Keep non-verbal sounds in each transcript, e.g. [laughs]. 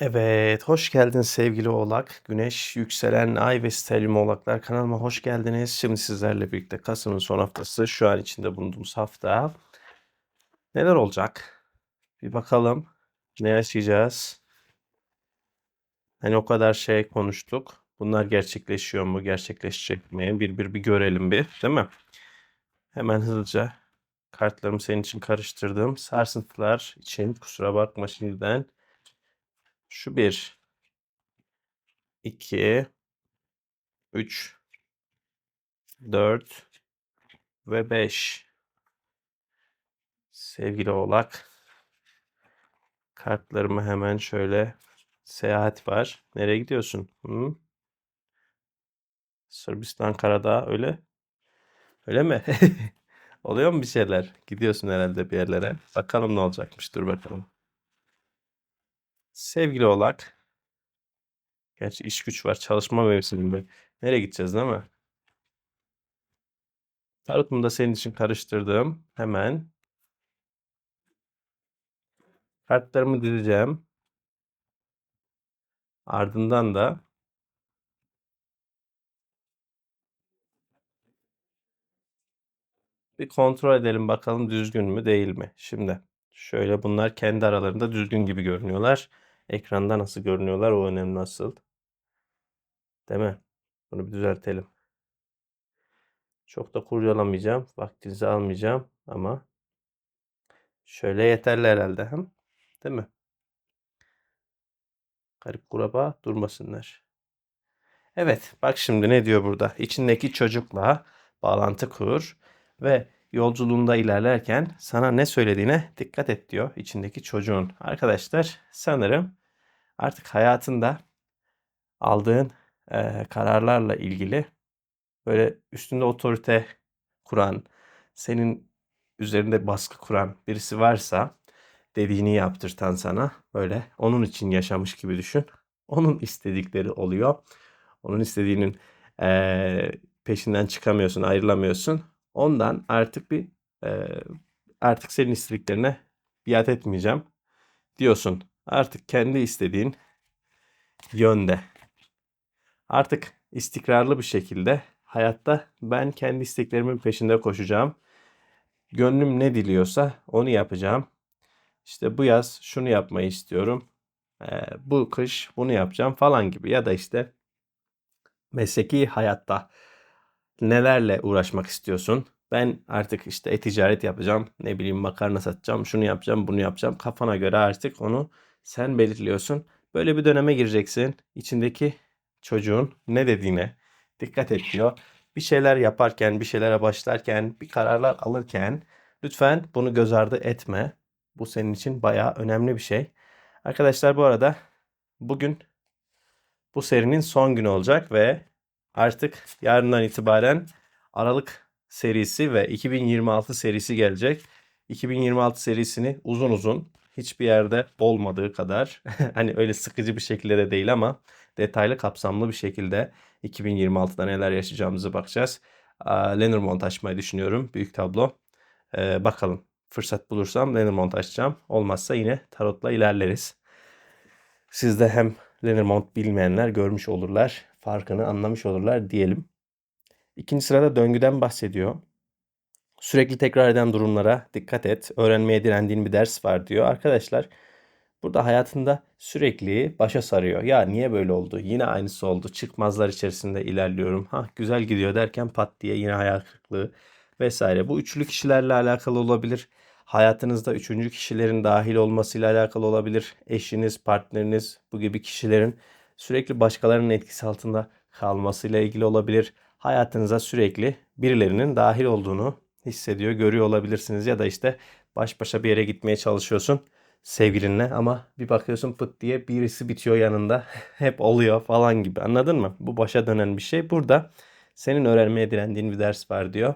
Evet, hoş geldin sevgili Oğlak. Güneş, yükselen ay ve stelyum Oğlaklar kanalıma hoş geldiniz. Şimdi sizlerle birlikte Kasım'ın son haftası, şu an içinde bulunduğumuz hafta neler olacak? Bir bakalım ne yaşayacağız? Hani o kadar şey konuştuk. Bunlar gerçekleşiyor mu, gerçekleşecek mi? Bir bir bir görelim bir, değil mi? Hemen hızlıca kartlarımı senin için karıştırdım. Sarsıntılar için kusura bakma şimdiden. Şu bir, iki, üç, dört ve beş. Sevgili Oğlak, kartlarımı hemen şöyle seyahat var. Nereye gidiyorsun? Hı? Sırbistan Karadağ öyle. Öyle mi? [laughs] Oluyor mu bir şeyler? Gidiyorsun herhalde bir yerlere. Bakalım ne olacakmış. Dur bakalım. Sevgili Oğlak. Gerçi iş güç var. Çalışma mevsiminde. Nereye gideceğiz değil mi? Tarotumu da senin için karıştırdım. Hemen. Kartlarımı dizeceğim. Ardından da bir kontrol edelim bakalım düzgün mü değil mi? Şimdi şöyle bunlar kendi aralarında düzgün gibi görünüyorlar. Ekranda nasıl görünüyorlar o önemli asıl. Değil mi? Bunu bir düzeltelim. Çok da kurcalamayacağım. Vaktinizi almayacağım ama şöyle yeterli herhalde. Hem. Değil mi? Garip kuraba durmasınlar. Evet, bak şimdi ne diyor burada? İçindeki çocukla bağlantı kur ve yolculuğunda ilerlerken sana ne söylediğine dikkat et diyor içindeki çocuğun. Arkadaşlar sanırım artık hayatında aldığın e, kararlarla ilgili böyle üstünde otorite kuran, senin üzerinde baskı kuran birisi varsa dediğini yaptırtan sana böyle onun için yaşamış gibi düşün. Onun istedikleri oluyor. Onun istediğinin e, peşinden çıkamıyorsun, ayrılamıyorsun. Ondan artık bir e, artık senin istediklerine biat etmeyeceğim diyorsun. Artık kendi istediğin yönde. Artık istikrarlı bir şekilde hayatta ben kendi isteklerimin peşinde koşacağım. Gönlüm ne diliyorsa onu yapacağım. İşte bu yaz şunu yapmayı istiyorum. Ee, bu kış bunu yapacağım falan gibi ya da işte mesleki hayatta nelerle uğraşmak istiyorsun? Ben artık işte e-ticaret yapacağım, ne bileyim makarna satacağım, şunu yapacağım, bunu yapacağım. Kafana göre artık onu sen belirliyorsun. Böyle bir döneme gireceksin. İçindeki çocuğun ne dediğine dikkat et. Bir şeyler yaparken, bir şeylere başlarken, bir kararlar alırken lütfen bunu göz ardı etme. Bu senin için bayağı önemli bir şey. Arkadaşlar bu arada bugün bu serinin son günü olacak ve artık yarından itibaren Aralık serisi ve 2026 serisi gelecek. 2026 serisini uzun uzun hiçbir yerde olmadığı kadar [laughs] hani öyle sıkıcı bir şekilde de değil ama detaylı kapsamlı bir şekilde 2026'da neler yaşayacağımızı bakacağız. Lenormand açmayı düşünüyorum. Büyük tablo. Ee, bakalım fırsat bulursam Lenormand açacağım. Olmazsa yine tarotla ilerleriz. Siz de hem Lenormand bilmeyenler görmüş olurlar. Farkını anlamış olurlar diyelim. İkinci sırada döngüden bahsediyor. Sürekli tekrar eden durumlara dikkat et. Öğrenmeye direndiğin bir ders var diyor. Arkadaşlar burada hayatında sürekli başa sarıyor. Ya niye böyle oldu? Yine aynısı oldu. Çıkmazlar içerisinde ilerliyorum. Ha güzel gidiyor derken pat diye yine hayal kırıklığı vesaire. Bu üçlü kişilerle alakalı olabilir. Hayatınızda üçüncü kişilerin dahil olmasıyla alakalı olabilir. Eşiniz, partneriniz bu gibi kişilerin sürekli başkalarının etkisi altında kalmasıyla ilgili olabilir. Hayatınıza sürekli birilerinin dahil olduğunu hissediyor, görüyor olabilirsiniz ya da işte baş başa bir yere gitmeye çalışıyorsun sevgilinle ama bir bakıyorsun pıt diye birisi bitiyor yanında. [laughs] Hep oluyor falan gibi. Anladın mı? Bu başa dönen bir şey. Burada senin öğrenmeye direndiğin bir ders var diyor.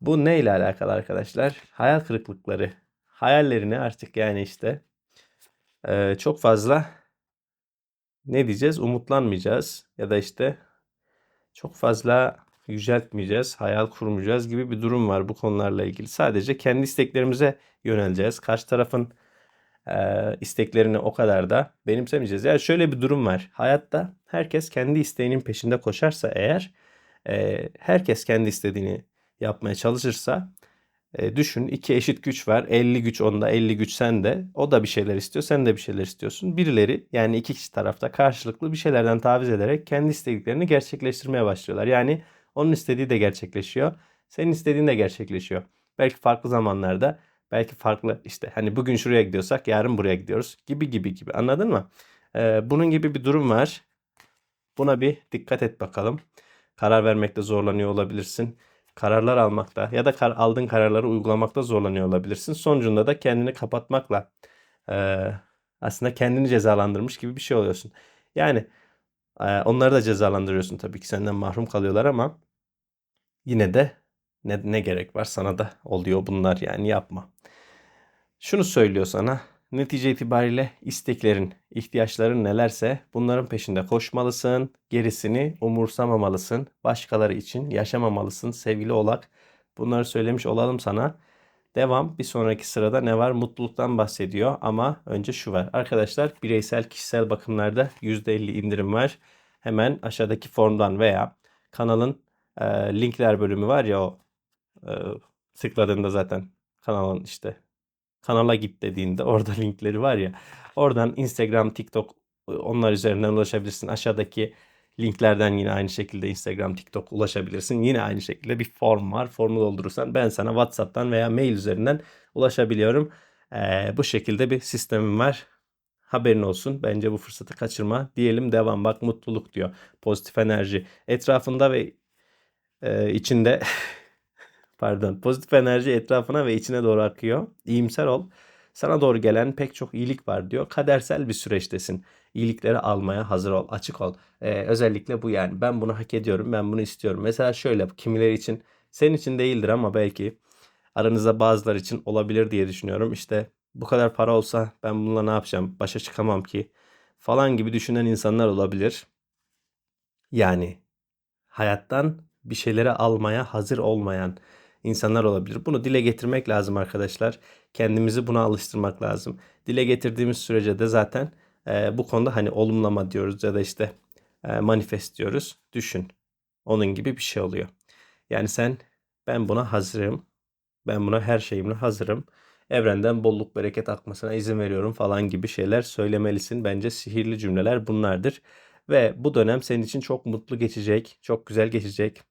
Bu ne ile alakalı arkadaşlar? Hayal kırıklıkları. Hayallerini artık yani işte e, çok fazla ne diyeceğiz? Umutlanmayacağız ya da işte çok fazla yüceltmeyeceğiz, hayal kurmayacağız gibi bir durum var bu konularla ilgili. Sadece kendi isteklerimize yöneleceğiz. Karşı tarafın e, isteklerini o kadar da benimsemeyeceğiz. Yani şöyle bir durum var. Hayatta herkes kendi isteğinin peşinde koşarsa eğer e, herkes kendi istediğini yapmaya çalışırsa e, düşün iki eşit güç var. 50 güç onda 50 güç sende. O da bir şeyler istiyor sen de bir şeyler istiyorsun. Birileri yani iki kişi tarafta karşılıklı bir şeylerden taviz ederek kendi istediklerini gerçekleştirmeye başlıyorlar. Yani onun istediği de gerçekleşiyor. Senin istediğin de gerçekleşiyor. Belki farklı zamanlarda belki farklı işte hani bugün şuraya gidiyorsak yarın buraya gidiyoruz gibi gibi gibi anladın mı? Ee, bunun gibi bir durum var. Buna bir dikkat et bakalım. Karar vermekte zorlanıyor olabilirsin. Kararlar almakta ya da kar, aldığın kararları uygulamakta zorlanıyor olabilirsin. Sonucunda da kendini kapatmakla e, aslında kendini cezalandırmış gibi bir şey oluyorsun. Yani onları da cezalandırıyorsun tabii ki senden mahrum kalıyorlar ama yine de ne, ne gerek var sana da oluyor bunlar yani yapma. Şunu söylüyor sana netice itibariyle isteklerin, ihtiyaçların nelerse bunların peşinde koşmalısın. Gerisini umursamamalısın. Başkaları için yaşamamalısın sevgili Oğlak. Bunları söylemiş olalım sana. Devam. Bir sonraki sırada ne var? Mutluluktan bahsediyor ama önce şu var. Arkadaşlar bireysel kişisel bakımlarda %50 indirim var. Hemen aşağıdaki formdan veya kanalın e, linkler bölümü var ya o e, tıkladığında zaten kanalın işte kanala git dediğinde orada [laughs] linkleri var ya. Oradan Instagram, TikTok onlar üzerinden ulaşabilirsin. Aşağıdaki linklerden yine aynı şekilde Instagram, TikTok ulaşabilirsin. Yine aynı şekilde bir form var. Formu doldurursan ben sana WhatsApp'tan veya mail üzerinden ulaşabiliyorum. Ee, bu şekilde bir sistemim var. Haberin olsun. Bence bu fırsatı kaçırma. Diyelim devam. Bak mutluluk diyor. Pozitif enerji. Etrafında ve e, içinde [laughs] pardon pozitif enerji etrafına ve içine doğru akıyor. İyimser ol. Sana doğru gelen pek çok iyilik var diyor. Kadersel bir süreçtesin. İyilikleri almaya hazır ol, açık ol. Ee, özellikle bu yani. Ben bunu hak ediyorum, ben bunu istiyorum. Mesela şöyle kimileri için, senin için değildir ama belki aranızda bazılar için olabilir diye düşünüyorum. İşte bu kadar para olsa ben bununla ne yapacağım? Başa çıkamam ki falan gibi düşünen insanlar olabilir. Yani hayattan bir şeyleri almaya hazır olmayan insanlar olabilir. Bunu dile getirmek lazım arkadaşlar. Kendimizi buna alıştırmak lazım. Dile getirdiğimiz sürece de zaten e, bu konuda hani olumlama diyoruz ya da işte e, manifest diyoruz. Düşün. Onun gibi bir şey oluyor. Yani sen ben buna hazırım. Ben buna her şeyimle hazırım. Evrenden bolluk bereket akmasına izin veriyorum falan gibi şeyler söylemelisin. Bence sihirli cümleler bunlardır. Ve bu dönem senin için çok mutlu geçecek, çok güzel geçecek.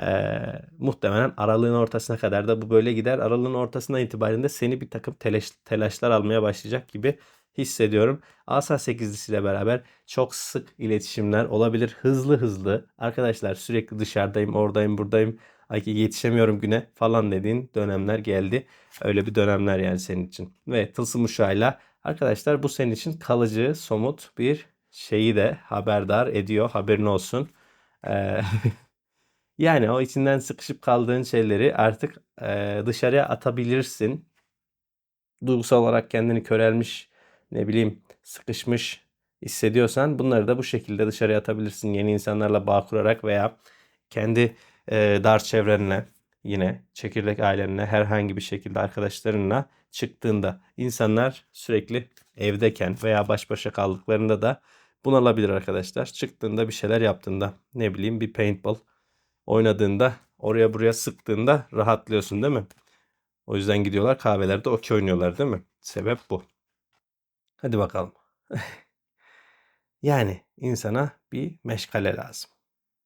Ee, muhtemelen aralığın ortasına kadar da bu böyle gider. Aralığın ortasından itibaren de seni bir takım telaş, telaşlar almaya başlayacak gibi hissediyorum. Asa 8'lisi ile beraber çok sık iletişimler olabilir. Hızlı hızlı. Arkadaşlar sürekli dışarıdayım, oradayım, buradayım. Ay yetişemiyorum güne falan dediğin dönemler geldi. Öyle bir dönemler yani senin için. Ve tılsım uşağıyla arkadaşlar bu senin için kalıcı, somut bir şeyi de haberdar ediyor. Haberin olsun. Ee, [laughs] Yani o içinden sıkışıp kaldığın şeyleri artık e, dışarıya atabilirsin. Duygusal olarak kendini körelmiş, ne bileyim sıkışmış hissediyorsan bunları da bu şekilde dışarıya atabilirsin. Yeni insanlarla bağ kurarak veya kendi e, dar çevrenle yine çekirdek ailenle herhangi bir şekilde arkadaşlarınla çıktığında insanlar sürekli evdeken veya baş başa kaldıklarında da bunalabilir arkadaşlar. Çıktığında bir şeyler yaptığında ne bileyim bir paintball oynadığında oraya buraya sıktığında rahatlıyorsun değil mi? O yüzden gidiyorlar kahvelerde okey oynuyorlar değil mi? Sebep bu. Hadi bakalım. [laughs] yani insana bir meşgale lazım.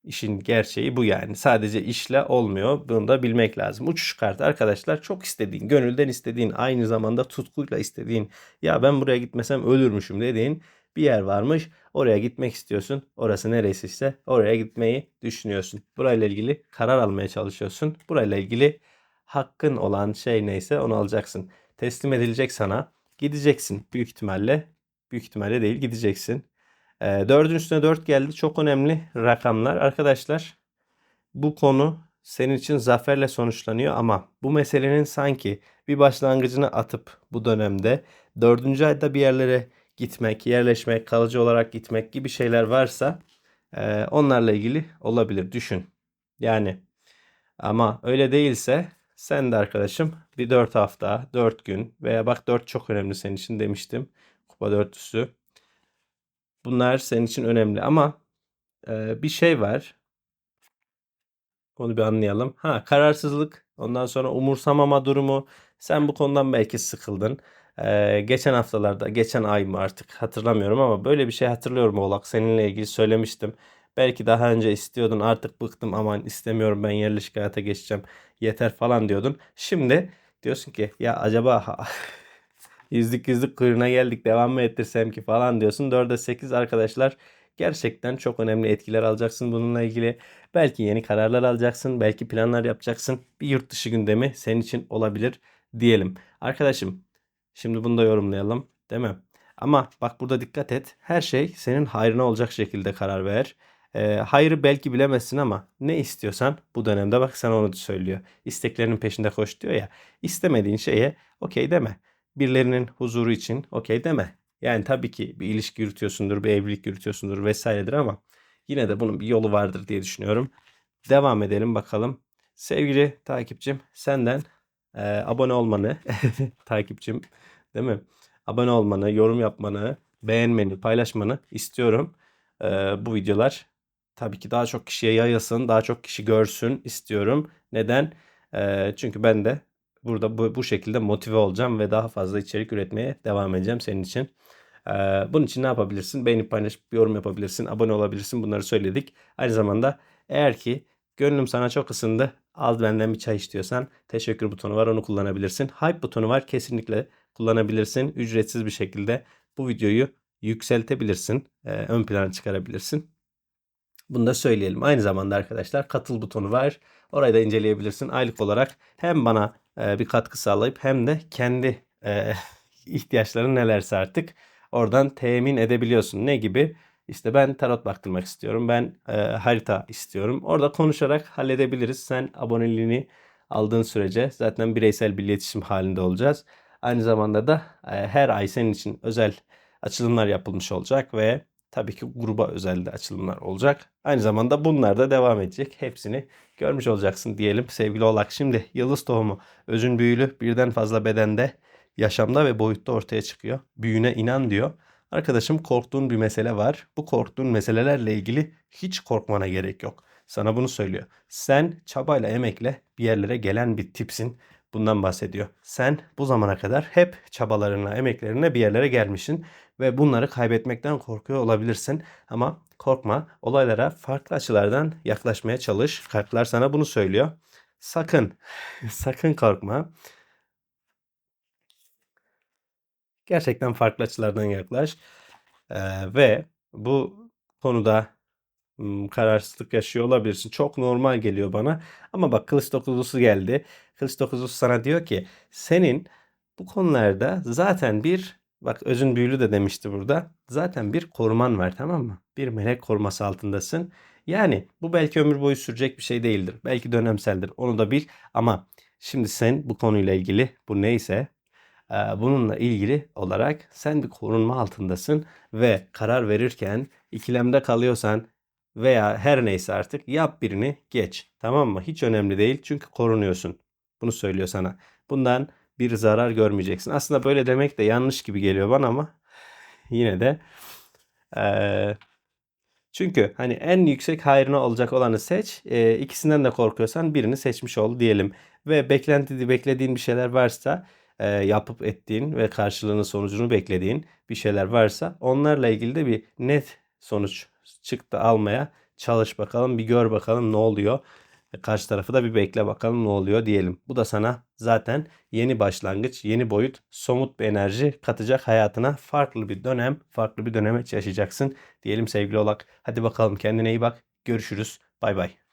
İşin gerçeği bu yani. Sadece işle olmuyor. Bunu da bilmek lazım. Uçuş kartı arkadaşlar çok istediğin, gönülden istediğin, aynı zamanda tutkuyla istediğin, ya ben buraya gitmesem ölürmüşüm dediğin bir yer varmış. Oraya gitmek istiyorsun. Orası neresiyse oraya gitmeyi düşünüyorsun. Burayla ilgili karar almaya çalışıyorsun. Burayla ilgili hakkın olan şey neyse onu alacaksın. Teslim edilecek sana. Gideceksin büyük ihtimalle. Büyük ihtimalle değil gideceksin. E, dördün üstüne dört geldi. Çok önemli rakamlar. Arkadaşlar bu konu senin için zaferle sonuçlanıyor ama bu meselenin sanki bir başlangıcını atıp bu dönemde dördüncü ayda bir yerlere gitmek, yerleşmek, kalıcı olarak gitmek gibi şeyler varsa onlarla ilgili olabilir. Düşün. Yani ama öyle değilse sen de arkadaşım bir 4 hafta, 4 gün veya bak 4 çok önemli senin için demiştim. Kupa dörtlüsü. Bunlar senin için önemli ama e, bir şey var. Onu bir anlayalım. Ha kararsızlık, ondan sonra umursamama durumu. Sen bu konudan belki sıkıldın. Ee, geçen haftalarda, geçen ay mı artık hatırlamıyorum ama böyle bir şey hatırlıyorum Oğlak. Seninle ilgili söylemiştim. Belki daha önce istiyordun artık bıktım aman istemiyorum ben yerleşik hayata geçeceğim yeter falan diyordun. Şimdi diyorsun ki ya acaba [laughs] yüzlük yüzlük kuyruğuna geldik devam mı ettirsem ki falan diyorsun. 4'e 8 arkadaşlar gerçekten çok önemli etkiler alacaksın bununla ilgili. Belki yeni kararlar alacaksın, belki planlar yapacaksın. Bir yurt dışı gündemi senin için olabilir diyelim. Arkadaşım şimdi bunu da yorumlayalım değil mi? Ama bak burada dikkat et. Her şey senin hayrına olacak şekilde karar ver. E, hayrı belki bilemezsin ama ne istiyorsan bu dönemde bak sana onu söylüyor. İsteklerinin peşinde koş diyor ya. İstemediğin şeye okey deme. Birilerinin huzuru için okey deme. Yani tabii ki bir ilişki yürütüyorsundur, bir evlilik yürütüyorsundur vesairedir ama yine de bunun bir yolu vardır diye düşünüyorum. Devam edelim bakalım. Sevgili takipçim senden e, abone olmanı, [laughs] takipçim değil mi? Abone olmanı, yorum yapmanı, beğenmeni, paylaşmanı istiyorum. E, bu videolar tabii ki daha çok kişiye yayılsın, daha çok kişi görsün istiyorum. Neden? Çünkü ben de burada bu, bu şekilde motive olacağım ve daha fazla içerik üretmeye devam edeceğim senin için. Bunun için ne yapabilirsin? Beğenip paylaşıp yorum yapabilirsin, abone olabilirsin. Bunları söyledik. Aynı zamanda eğer ki gönlüm sana çok ısındı, al benden bir çay istiyorsan teşekkür butonu var onu kullanabilirsin. Hype butonu var kesinlikle kullanabilirsin. Ücretsiz bir şekilde bu videoyu yükseltebilirsin. Ön plana çıkarabilirsin. Bunu da söyleyelim. Aynı zamanda arkadaşlar katıl butonu var. Orayı da inceleyebilirsin. Aylık olarak hem bana e, bir katkı sağlayıp hem de kendi e, [laughs] ihtiyaçların nelerse artık oradan temin edebiliyorsun. Ne gibi? İşte ben tarot baktırmak istiyorum. Ben e, harita istiyorum. Orada konuşarak halledebiliriz. Sen aboneliğini aldığın sürece zaten bireysel bir iletişim halinde olacağız. Aynı zamanda da her ay senin için özel açılımlar yapılmış olacak ve tabii ki gruba özel de açılımlar olacak. Aynı zamanda bunlar da devam edecek. Hepsini görmüş olacaksın diyelim sevgili Oğlak. Şimdi yıldız tohumu özün büyülü birden fazla bedende yaşamda ve boyutta ortaya çıkıyor. Büyüne inan diyor. Arkadaşım korktuğun bir mesele var. Bu korktuğun meselelerle ilgili hiç korkmana gerek yok. Sana bunu söylüyor. Sen çabayla emekle bir yerlere gelen bir tipsin. Bundan bahsediyor. Sen bu zamana kadar hep çabalarına, emeklerine bir yerlere gelmişsin ve bunları kaybetmekten korkuyor olabilirsin. Ama korkma, olaylara farklı açılardan yaklaşmaya çalış. Kartlar sana bunu söylüyor. Sakın, [laughs] sakın korkma. Gerçekten farklı açılardan yaklaş. Ee, ve bu konuda kararsızlık yaşıyor olabilirsin. Çok normal geliyor bana. Ama bak kılıç dokuzlusu geldi. Kılıç dokuzlusu sana diyor ki senin bu konularda zaten bir bak özün büyülü de demişti burada. Zaten bir koruman var tamam mı? Bir melek koruması altındasın. Yani bu belki ömür boyu sürecek bir şey değildir. Belki dönemseldir. Onu da bil. Ama şimdi sen bu konuyla ilgili bu neyse bununla ilgili olarak sen bir korunma altındasın ve karar verirken ikilemde kalıyorsan veya her neyse artık yap birini geç. Tamam mı? Hiç önemli değil çünkü korunuyorsun. Bunu söylüyor sana. Bundan bir zarar görmeyeceksin. Aslında böyle demek de yanlış gibi geliyor bana ama yine de ee, çünkü hani en yüksek hayrına olacak olanı seç. E, ikisinden de korkuyorsan birini seçmiş ol diyelim. Ve beklenti beklediğin bir şeyler varsa e, yapıp ettiğin ve karşılığını sonucunu beklediğin bir şeyler varsa onlarla ilgili de bir net sonuç çıktı almaya çalış bakalım bir gör bakalım ne oluyor. E, karşı tarafı da bir bekle bakalım ne oluyor diyelim. Bu da sana zaten yeni başlangıç, yeni boyut, somut bir enerji katacak hayatına. Farklı bir dönem, farklı bir döneme yaşayacaksın diyelim sevgili olak. Hadi bakalım kendine iyi bak. Görüşürüz. Bay bay.